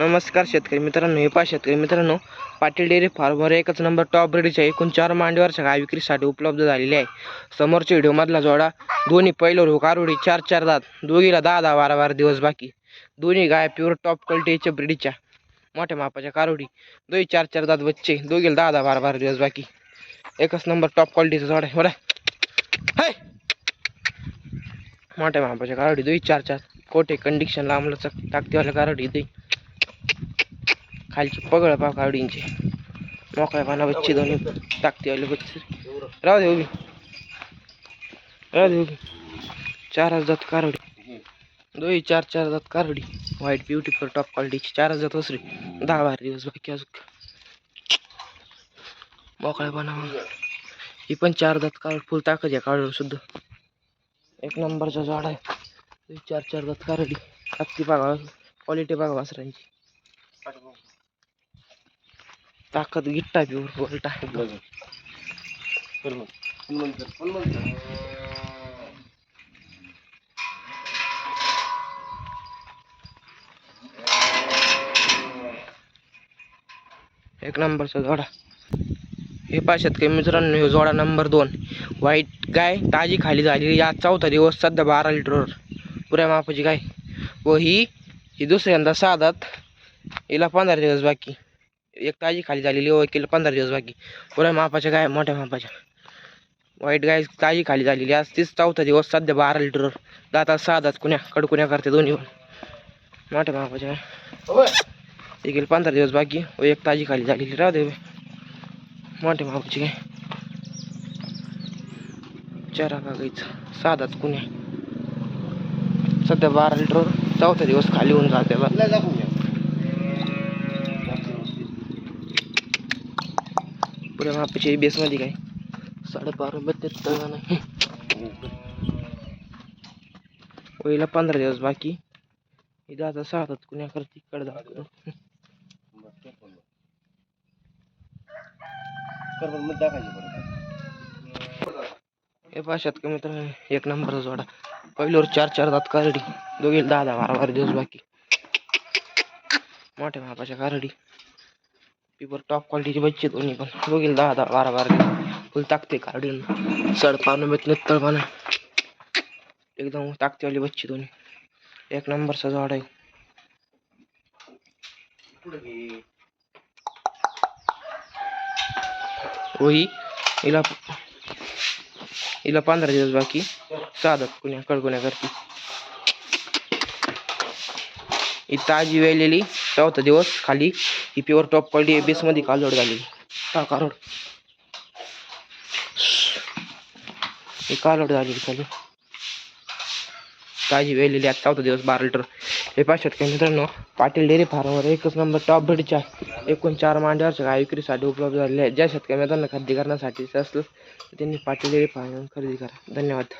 नमस्कार शेतकरी मित्रांनो हे पा शेतकरी मित्रांनो पाटील डेअरी फार्मवर एकच नंबर टॉप ब्रिडीच्या एकूण चार मांडीवरच्या गाय विक्रीसाठी उपलब्ध झालेली आहे. समोरच्या व्हिडिओमधला जोडा दोन्ही पहिलं रो कारोडी चार चार दात दोघीला दहा दहा बारा बारा दिवस बाकी. दोन्ही गाय प्युअर टॉप क्वालिटीच्या ब्रिडीच्या मोठ्या मापाच्या कारोडी दोन्ही चार चार दात बच्चे दोघीला दहा दहा बारा बारा दिवस बाकी. एकच नंबर टॉप क्वालिटीचा जोडा आहे बरं. हाय मोठ्या मापाच्या कारोडी दोन्ही चार चार कोठे कंडिशन लांबलं टाकतेवाल्या कारोडी दोई खालची पगळ पाव कावडींची. मोकळ्या पाना बच्चे दोन्ही टाकते आले बच्चे. राहू दे उभी. राहू दे उभी. चार हजार कारवडी दोही चार चार हजार कारवडी व्हाईट ब्युटीफुल टॉप क्वालिटीची चार हजार वसरी. दहा बारा दिवस बाकी अजून. मोकळ्या पाना ही पण चार दात कावड. फुल ताकद या कावडीवर सुद्धा. एक नंबरचा झाड आहे. चार चार दात कारवडी हत्ती बघा क्वालिटी बघा वासरांची. ताकद गिट्टा प्युअर बोलटा एक नंबरचा जोडा. हे पाशात काही मित्रांनो ह्यो जोडा नंबर दोन. व्हाईट गाय ताजी खाली झालेली. आज चौथा दिवस सध्या बारा लिटरवर पुऱ्या मापाची गाय व ही ही दुसऱ्यांदा साधात. हिला पंधरा दिवस बाकी. एक ताजी खाली झालेली व एकीला पंधरा दिवस बाकी. पुऱ्या मापाच्या गाय मोठ्या मापाच्या. व्हाईट गाय ताजी खाली झालेली आज तीच चौथा दिवस सध्या बारा सहा दात कुण्या कडकुण्या करते दोन्ही पण. मोठ्या मापाच्या. गाय एकीला पंधरा दिवस बाकी. व एक ताजी खाली झालेली राहू दे. मोठ्या मापाची गाय चारा कागायचं सहा दात कुण्या. सध्या बारा लिटरवर चौथा दिवस खाली होऊन जाते पुऱ्या मापाची बेसमध्ये काय? साडेबारा बत्तेहत्तर नाही पहिला पंधरा दिवस बाकी. इथं दादा सहा हातात कुण्या करते इकडे दाखवतो हे पाशात कमी तर एक नंबरचा जोडा. पहिल्यावर चार चार दात कारडी. दोघे दहा दहा बारा बारा दिवस बाकी. मोठ्या मापाच्या कारडी. पेपर टॉप क्वालिटीचे बच्चे दोन्ही पण बघील दहा दहा बारा बारा फुल टाकते काढून सड पानं बेत तळपानं एकदम ताकदीवाली बच्चे दोन्ही एक नंबरचा झाड आहे. वही हिला हिला पंधरा दिवस बाकी. साधत कुण्या कडकुण्या करते. ही ताजी वेलेली. चौथा दिवस खाली ही प्युअर टॉप क्वालिटी बेसमध्ये कालोड झाली हा कालोड हे कालोड झालेली खाली. ताजी वेलेली आज चौथा दिवस बारा लिटर हे पाचशेत काही मित्रांनो? पाटील डेअरी फार्मवर एकच नंबर टॉप ब्रिडच्या एकूण चार मांड्यावरच्या गाय विक्रीसाठी उपलब्ध झालेले आहेत. ज्या शेतकऱ्या मित्रांना खरेदी करण्यासाठी असलं तर त्यांनी पाटील डेअरी फार्म खरेदी करा. धन्यवाद.